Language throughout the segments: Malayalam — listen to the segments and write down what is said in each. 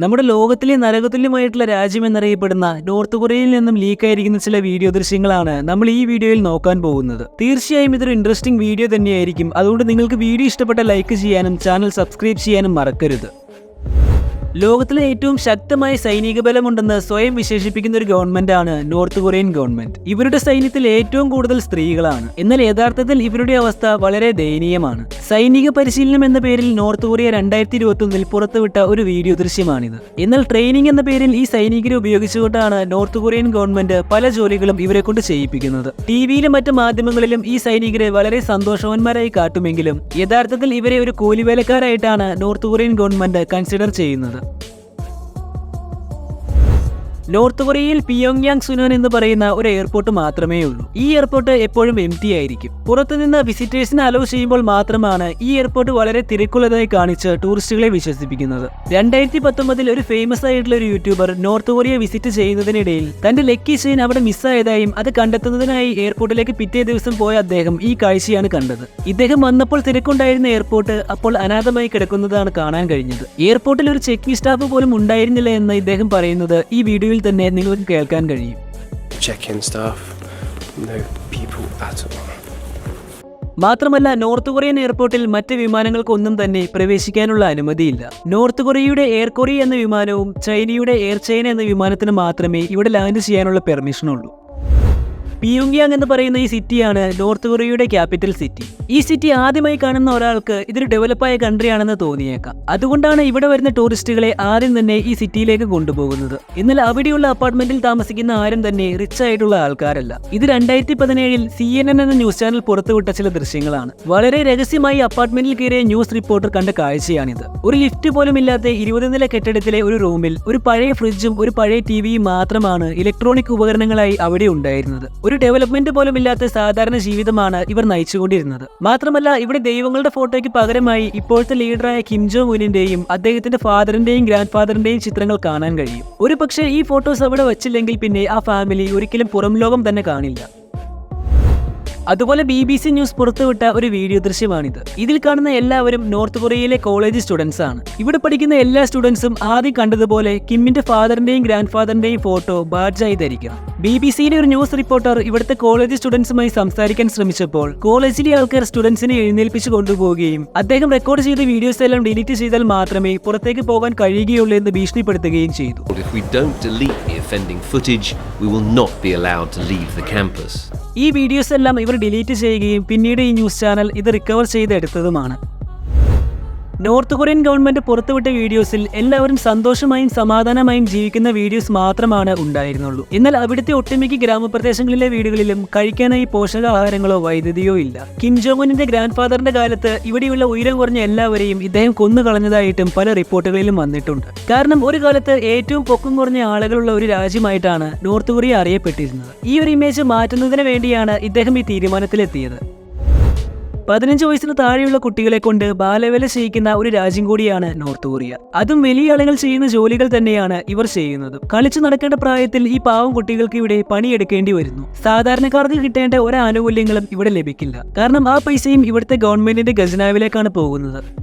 നമ്മുടെ ലോകത്തിലെ നരകതുല്യമായിട്ടുള്ള രാജ്യം എന്നറിയപ്പെടുന്ന നോർത്ത് കൊറിയയിൽ നിന്നും ലീക്കായിരിക്കുന്ന ചില വീഡിയോ ദൃശ്യങ്ങളാണ് നമ്മൾ ഈ വീഡിയോയിൽ നോക്കാൻ പോകുന്നത്. തീർച്ചയായും ഇതൊരു ഇൻട്രസ്റ്റിംഗ് വീഡിയോ തന്നെയായിരിക്കും. അതുകൊണ്ട് നിങ്ങൾക്ക് വീഡിയോ ഇഷ്ടപ്പെട്ട ലൈക്ക് ചെയ്യാനും ചാനൽ സബ്സ്ക്രൈബ് ചെയ്യാനും മറക്കരുത്. ലോകത്തിലെ ഏറ്റവും ശക്തമായ സൈനിക ബലമുണ്ടെന്ന് സ്വയം വിശേഷിപ്പിക്കുന്ന ഒരു ഗവൺമെന്റാണ് നോർത്ത് കൊറിയൻ ഗവൺമെന്റ്. ഇവരുടെ സൈന്യത്തിൽ ഏറ്റവും കൂടുതൽ സ്ത്രീകളാണ്. എന്നാൽ യഥാർത്ഥത്തിൽ ഇവരുടെ അവസ്ഥ വളരെ ദയനീയമാണ്. സൈനിക പരിശീലനം എന്ന പേരിൽ നോർത്ത് കൊറിയ രണ്ടായിരത്തി ഇരുപത്തി ഒന്നിൽ പുറത്തുവിട്ട ഒരു വീഡിയോ ദൃശ്യമാണിത്. എന്നാൽ ട്രെയിനിങ് എന്ന പേരിൽ ഈ സൈനികരെ ഉപയോഗിച്ചുകൊണ്ടാണ് നോർത്ത് കൊറിയൻ ഗവൺമെന്റ് പല ജോലികളും ഇവരെ കൊണ്ട് ചെയ്യിപ്പിക്കുന്നത്. ടിവിയിലും മറ്റു മാധ്യമങ്ങളിലും ഈ സൈനികരെ വളരെ സന്തോഷവന്മാരായി കാട്ടുമെങ്കിലും യഥാർത്ഥത്തിൽ ഇവരെ ഒരു കൂലിവേലക്കാരായിട്ടാണ് നോർത്ത് കൊറിയൻ ഗവൺമെന്റ് കൺസിഡർ ചെയ്യുന്നത്. നോർത്ത് കൊറിയയിൽ പിയോങ്യാങ് സുനോൻ എന്ന് പറയുന്ന ഒരു എയർപോർട്ട് മാത്രമേ ഉള്ളൂ ഈ എയർപോർട്ട് എപ്പോഴും എം ടി ആയിരിക്കും. പുറത്തുനിന്ന് വിസിറ്റേഴ്സിനെ അലോ ചെയ്യുമ്പോൾ മാത്രമാണ് ഈ എയർപോർട്ട് വളരെ തിരക്കുള്ളതായി കാണിച്ച് ടൂറിസ്റ്റുകളെ വിശ്വസിപ്പിക്കുന്നത്. രണ്ടായിരത്തി പത്തൊമ്പതിൽ ഒരു ഫേമസ് ആയിട്ടുള്ള ഒരു യൂട്യൂബർ നോർത്ത് കൊറിയ വിസിറ്റ് ചെയ്യുന്നതിനിടയിൽ തന്റെ ലക്കി ചെയിൻ അവിടെ മിസ്സായതായും അത് കണ്ടെത്തുന്നതിനായി എയർപോർട്ടിലേക്ക് പിറ്റേ ദിവസം പോയ അദ്ദേഹം ഈ കാഴ്ചയാണ് കണ്ടത്. ഇദ്ദേഹം വന്നപ്പോൾ തിരക്കുണ്ടായിരുന്ന എയർപോർട്ട് അപ്പോൾ അനാഥമായി കിടക്കുന്നതാണ് കാണാൻ കഴിഞ്ഞത്. എയർപോർട്ടിൽ ഒരു ചെക്കിംഗ് സ്റ്റാഫ് പോലും ഉണ്ടായിരുന്നില്ല എന്ന് ഇദ്ദേഹം പറയുന്നത് ഈ വീഡിയോയിൽ തന്നെ നിങ്ങൾക്ക് കേൾക്കാൻ കഴിയും. മാത്രമല്ല നോർത്ത് കൊറിയൻ എയർപോർട്ടിൽ മറ്റ് വിമാനങ്ങൾക്കൊന്നും തന്നെ പ്രവേശിക്കാനുള്ള അനുമതിയില്ല. നോർത്ത് കൊറിയയുടെ എയർ കൊറിയ എന്ന വിമാനവും ചൈനയുടെ എയർ ചൈന എന്ന വിമാനത്തിന് മാത്രമേ ഇവിടെ ലാൻഡ് ചെയ്യാനുള്ള പെർമിഷൻ ഉള്ളൂ പിയോങ്യാങ് എന്ന് പറയുന്ന ഈ സിറ്റിയാണ് നോർത്ത് കൊറിയയുടെ ക്യാപിറ്റൽ സിറ്റി. ഈ സിറ്റി ആദ്യമായി കാണുന്ന ഒരാൾക്ക് ഇതൊരു ഡെവലപ്പായ കൺട്രിയാണെന്ന് തോന്നിയേക്കാം. അതുകൊണ്ടാണ് ഇവിടെ വരുന്ന ടൂറിസ്റ്റുകളെ ആദ്യം തന്നെ ഈ സിറ്റിയിലേക്ക് കൊണ്ടുപോകുന്നത്. എന്നാൽ അവിടെയുള്ള അപ്പാർട്ട്മെന്റിൽ താമസിക്കുന്ന ആരും തന്നെ റിച്ച് ആയിട്ടുള്ള ആൾക്കാരല്ല. ഇത് രണ്ടായിരത്തി പതിനേഴിൽ സി എൻ എൻ എന്ന ന്യൂസ് ചാനൽ പുറത്തുവിട്ട ചില ദൃശ്യങ്ങളാണ്. വളരെ രഹസ്യമായി അപ്പാർട്ട്മെന്റിൽ കയറിയ ന്യൂസ് റിപ്പോർട്ടർ കണ്ട കാഴ്ചയാണിത്. ഒരു ലിഫ്റ്റ് പോലും ഇല്ലാത്ത ഇരുപത് നില കെട്ടിടത്തിലെ ഒരു റൂമിൽ ഒരു പഴയ ഫ്രിഡ്ജും ഒരു പഴയ ടിവിയും മാത്രമാണ് ഇലക്ട്രോണിക് ഉപകരണങ്ങളായി അവിടെ ഉണ്ടായിരുന്നത്. ഒരു ഡെവലപ്മെന്റ് പോലും ഇല്ലാത്ത സാധാരണ ജീവിതമാണ് ഇവർ നയിച്ചുകൊണ്ടിരുന്നത്. മാത്രമല്ല ഇവിടെ ദൈവങ്ങളുടെ ഫോട്ടോയ്ക്ക് പകരമായി ഇപ്പോഴത്തെ ലീഡറായ കിം ജോ മുനിന്റെയും അദ്ദേഹത്തിന്റെ ഫാദറിന്റെയും ഗ്രാൻഡ് ഫാദറിന്റെയും ചിത്രങ്ങൾ കാണാൻ കഴിയും. ഒരു പക്ഷേ ഈ ഫോട്ടോസ് അവിടെ വച്ചില്ലെങ്കിൽ പിന്നെ ആ ഫാമിലി ഒരിക്കലും പുറം ലോകം തന്നെ കാണില്ല. അതുപോലെ ബി ബി സി ന്യൂസ് പുറത്തുവിട്ട ഒരു വീഡിയോ ദൃശ്യമാണിത്. ഇതിൽ കാണുന്ന എല്ലാവരും നോർത്ത് കൊറിയയിലെ കോളേജ് സ്റ്റുഡൻസ് ആണ്. ഇവിടെ പഠിക്കുന്ന എല്ലാ സ്റ്റുഡൻസും ആദ്യം കണ്ടതുപോലെ കിമ്മിന്റെ ഫാദറിന്റെയും ഗ്രാൻഡ് ഫാദറിന്റെയും ഫോട്ടോ ബാഡ്ജായി ധരിക്കണം ബി ബി സിയിലെ ഒരു ന്യൂസ് റിപ്പോർട്ടർ ഇവിടുത്തെ കോളേജ് സ്റ്റുഡൻസുമായി സംസാരിക്കാൻ ശ്രമിച്ചപ്പോൾ കോളേജിലെ ആൾക്കാർ സ്റ്റുഡൻസിനെ എഴുന്നേൽപ്പിച്ച് കൊണ്ടുപോവുകയും അദ്ദേഹം റെക്കോർഡ് ചെയ്ത വീഡിയോസ് എല്ലാം ഡിലീറ്റ് ചെയ്താൽ മാത്രമേ പുറത്തേക്ക് പോകാൻ കഴിയുകയുള്ളൂ എന്ന് ഭീഷണിപ്പെടുത്തുകയും ചെയ്തു. Offending footage, we will not be allowed to leave the campus. ഈ വീഡിയോസ് എല്ലാം ഇവർ ഡിലീറ്റ് ചെയ്യുകയും പിന്നീട് ഈ ന്യൂസ് ചാനൽ ഇത് റിക്കവർ ചെയ്തെടുത്തതുമാണ് നോർത്ത് കൊറിയൻ ഗവൺമെന്റ് പുറത്തുവിട്ട വീഡിയോസിൽ എല്ലാവരും സന്തോഷമായും സമാധാനമായും ജീവിക്കുന്ന വീഡിയോസ് മാത്രമാണ് ഉണ്ടായിരുന്നുള്ളൂ. എന്നാൽ അവിടുത്തെ ഒട്ടുമിക്ക ഗ്രാമപ്രദേശങ്ങളിലെ വീടുകളിലും കഴിക്കാനായി പോഷകാഹാരങ്ങളോ വൈദ്യുതിയോ ഇല്ല. കിം ജോങ്ങിന്റെ ഗ്രാൻഡ് ഫാദറിന്റെ കാലത്ത് ഇവിടെയുള്ള ഉയരം കുറഞ്ഞ എല്ലാവരെയും ഇദ്ദേഹം കൊന്നുകളഞ്ഞതായിട്ടും പല റിപ്പോർട്ടുകളിലും വന്നിട്ടുണ്ട്. കാരണം ഒരു കാലത്ത് ഏറ്റവും പൊക്കം കുറഞ്ഞ ആളുകളുള്ള ഒരു രാജ്യമായിട്ടാണ് നോർത്ത് കൊറിയ അറിയപ്പെട്ടിരുന്നത്. ഈ ഒരു ഇമേജ് മാറ്റുന്നതിന് വേണ്ടിയാണ് ഇദ്ദേഹം ഈ തീരുമാനത്തിലെത്തിയത്. പതിനഞ്ച് വയസ്സിന് താഴെയുള്ള കുട്ടികളെ കൊണ്ട് ബാലവേല ചെയ്യിക്കുന്ന ഒരു രാജ്യം കൂടിയാണ് നോർത്ത് കൊറിയ. അതും വലിയ ആളുകൾ ചെയ്യുന്ന ജോലികൾ തന്നെയാണ് ഇവർ ചെയ്യുന്നത്. കളിച്ചു നടക്കേണ്ട പ്രായത്തിൽ ഈ പാവം കുട്ടികൾക്ക് ഇവിടെ പണിയെടുക്കേണ്ടി വരുന്നു. സാധാരണക്കാർക്ക് കിട്ടേണ്ട ഒരാനുകൂല്യങ്ങളും ഇവിടെ ലഭിക്കില്ല. കാരണം ആ പൈസയും ഇവിടുത്തെ ഗവൺമെന്റിന്റെ ഖജനാവിലേക്കാണ് പോകുന്നത്.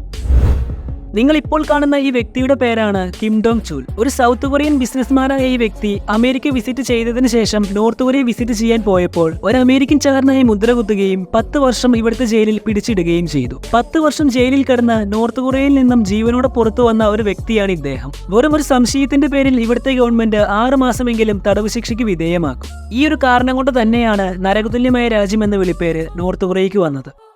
നിങ്ങൾ ഇപ്പോൾ കാണുന്ന ഈ വ്യക്തിയുടെ പേരാണ് കിം ഡോങ് ചുൽ. ഒരു സൗത്ത് കൊറിയൻ ബിസിനസ്മാനായ ഈ വ്യക്തി അമേരിക്ക വിസിറ്റ് ചെയ്തതിന് ശേഷം നോർത്ത് കൊറിയ വിസിറ്റ് ചെയ്യാൻ പോയപ്പോൾ ഒരു അമേരിക്കൻ ചാരനായി മുദ്ര കുത്തുകയും പത്ത് വർഷം ഇവിടുത്തെ ജയിലിൽ പിടിച്ചിടുകയും ചെയ്തു. പത്ത് വർഷം ജയിലിൽ കിടന്ന് നോർത്ത് കൊറിയയിൽ നിന്നും ജീവനോടെ പുറത്തു വന്ന ഒരു വ്യക്തിയാണ് ഇദ്ദേഹം. വെറും ഒരു സംശയത്തിന്റെ പേരിൽ ഇവിടുത്തെ ഗവൺമെന്റ് ആറ് മാസമെങ്കിലും തടവ് ശിക്ഷയ്ക്ക് വിധേയമാക്കും. ഈ ഒരു കാരണം കൊണ്ട് തന്നെയാണ് നരകതുല്യമായ രാജ്യം എന്ന വിളിപ്പേര് നോർത്ത് കൊറിയയ്ക്ക് വന്നത്.